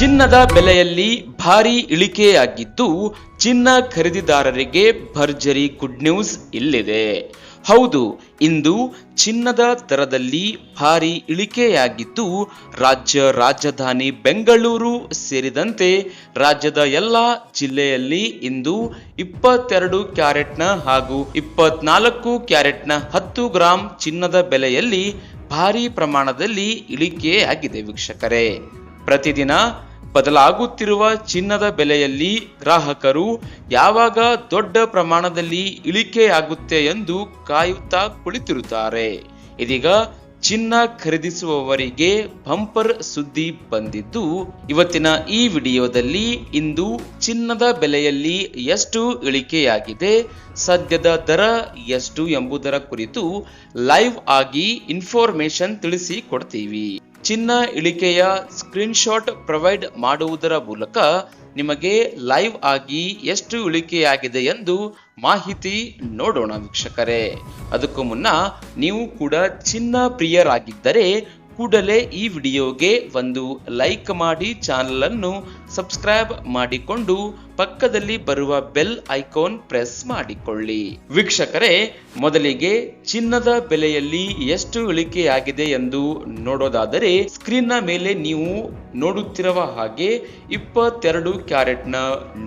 ಚಿನ್ನದ ಬೆಲೆಯಲ್ಲಿ ಭಾರಿ ಇಳಿಕೆಯಾಗಿದ್ದು ಚಿನ್ನ ಖರೀದಿದಾರರಿಗೆ ಭರ್ಜರಿ ಗುಡ್ ನ್ಯೂಸ್ ಇಲ್ಲಿದೆ. ಹೌದು, ಇಂದು ಚಿನ್ನದ ದರದಲ್ಲಿ ಭಾರಿ ಇಳಿಕೆಯಾಗಿದ್ದು ರಾಜ್ಯ ರಾಜಧಾನಿ ಬೆಂಗಳೂರು ಸೇರಿದಂತೆ ರಾಜ್ಯದ ಎಲ್ಲ ಜಿಲ್ಲೆಯಲ್ಲಿ ಇಂದು ಇಪ್ಪತ್ತೆರಡು ಕ್ಯಾರೆಟ್ನ ಹಾಗೂ ಇಪ್ಪತ್ನಾಲ್ಕು ಕ್ಯಾರೆಟ್ನ ಹತ್ತು ಗ್ರಾಂ ಚಿನ್ನದ ಬೆಲೆಯಲ್ಲಿ ಭಾರಿ ಪ್ರಮಾಣದಲ್ಲಿ ಇಳಿಕೆಯಾಗಿದೆ ವೀಕ್ಷಕರೇ. ಪ್ರತಿದಿನ ಬದಲಾಗುತ್ತಿರುವ ಚಿನ್ನದ ಬೆಲೆಯಲ್ಲಿ ಗ್ರಾಹಕರು ಯಾವಾಗ ದೊಡ್ಡ ಪ್ರಮಾಣದಲ್ಲಿ ಇಳಿಕೆಯಾಗುತ್ತೆ ಎಂದು ಕಾಯುತ್ತಾ ಕುಳಿತಿರುತ್ತಾರೆ. ಇದೀಗ ಚಿನ್ನ ಖರೀದಿಸುವವರಿಗೆ ಬಂಪರ್ ಸುದ್ದಿ ಬಂದಿದ್ದು, ಇವತ್ತಿನ ಈ ವಿಡಿಯೋದಲ್ಲಿ ಇಂದು ಚಿನ್ನದ ಬೆಲೆಯಲ್ಲಿ ಎಷ್ಟು ಇಳಿಕೆಯಾಗಿದೆ, ಸದ್ಯದ ದರ ಎಷ್ಟು ಎಂಬುದರ ಕುರಿತು ಲೈವ್ ಆಗಿ ಇನ್ಫಾರ್ಮೇಶನ್ ತಿಳಿಸಿ ಕೊಡ್ತೀವಿ. ಚಿನ್ನ ಇಳಿಕೆಯ ಸ್ಕ್ರೀನ್ಶಾಟ್ ಪ್ರೊವೈಡ್ ಮಾಡುವುದರ ಮೂಲಕ ನಿಮಗೆ ಲೈವ್ ಆಗಿ ಎಷ್ಟು ಇಳಿಕೆಯಾಗಿದೆ ಎಂದು ಮಾಹಿತಿ ನೋಡೋಣ ವೀಕ್ಷಕರೇ. ಅದಕ್ಕೂ ಮುನ್ನ ನೀವು ಕೂಡ ಚಿನ್ನ ಪ್ರಿಯರಾಗಿದ್ದರೆ ಕೂಡಲೇ ಈ ವಿಡಿಯೋಗೆ ಒಂದು ಲೈಕ್ ಮಾಡಿ ಚಾನಲ್ ಅನ್ನು ಸಬ್ಸ್ಕ್ರೈಬ್ ಮಾಡಿಕೊಂಡು ಪಕ್ಕದಲ್ಲಿ ಬರುವ ಬೆಲ್ ಐಕಾನ್ ಪ್ರೆಸ್ ಮಾಡಿಕೊಳ್ಳಿ. ವೀಕ್ಷಕರೇ, ಮೊದಲಿಗೆ ಚಿನ್ನದ ಬೆಲೆಯಲ್ಲಿ ಎಷ್ಟು ಇಳಿಕೆಯಾಗಿದೆ ಎಂದು ನೋಡೋದಾದರೆ, ಸ್ಕ್ರೀನ್ನ ಮೇಲೆ ನೀವು ನೋಡುತ್ತಿರುವ ಹಾಗೆ ಇಪ್ಪತ್ತೆರಡು ಕ್ಯಾರೆಟ್ನ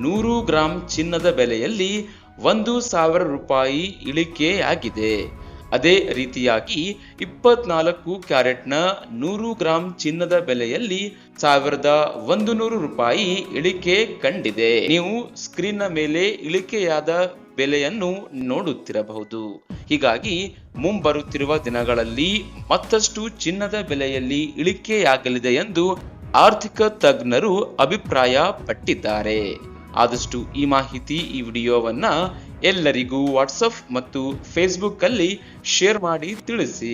ನೂರು ಗ್ರಾಂ ಚಿನ್ನದ ಬೆಲೆಯಲ್ಲಿ ಒಂದು ಸಾವಿರ ರೂಪಾಯಿ ಇಳಿಕೆಯಾಗಿದೆ. ಅದೇ ರೀತಿಯಾಗಿ ಇಪ್ಪತ್ನಾಲ್ಕು ಕ್ಯಾರೆಟ್ನ ನೂರು ಗ್ರಾಂ ಚಿನ್ನದ ಬೆಲೆಯಲ್ಲಿ ಸಾವಿರದ ಒಂದು ನೂರು ರೂಪಾಯಿ ಇಳಿಕೆ ಕಂಡಿದೆ. ನೀವು ಸ್ಕ್ರೀನ್ನ ಮೇಲೆ ಇಳಿಕೆಯಾದ ಬೆಲೆಯನ್ನು ನೋಡುತ್ತಿರಬಹುದು. ಹೀಗಾಗಿ ಮುಂಬರುತ್ತಿರುವ ದಿನಗಳಲ್ಲಿ ಮತ್ತಷ್ಟು ಚಿನ್ನದ ಬೆಲೆಯಲ್ಲಿ ಇಳಿಕೆಯಾಗಲಿದೆ ಎಂದು ಆರ್ಥಿಕ ತಜ್ಞರು ಅಭಿಪ್ರಾಯ ಪಟ್ಟಿದ್ದಾರೆ ಆದಷ್ಟು ಈ ಮಾಹಿತಿ ಈ ವಿಡಿಯೋವನ್ನ ಎಲ್ಲರಿಗೂ ವಾಟ್ಸಪ್ ಮತ್ತು ಫೇಸ್ಬುಕ್ ಅಲ್ಲಿ ಶೇರ್ ಮಾಡಿ ತಿಳಿಸಿ.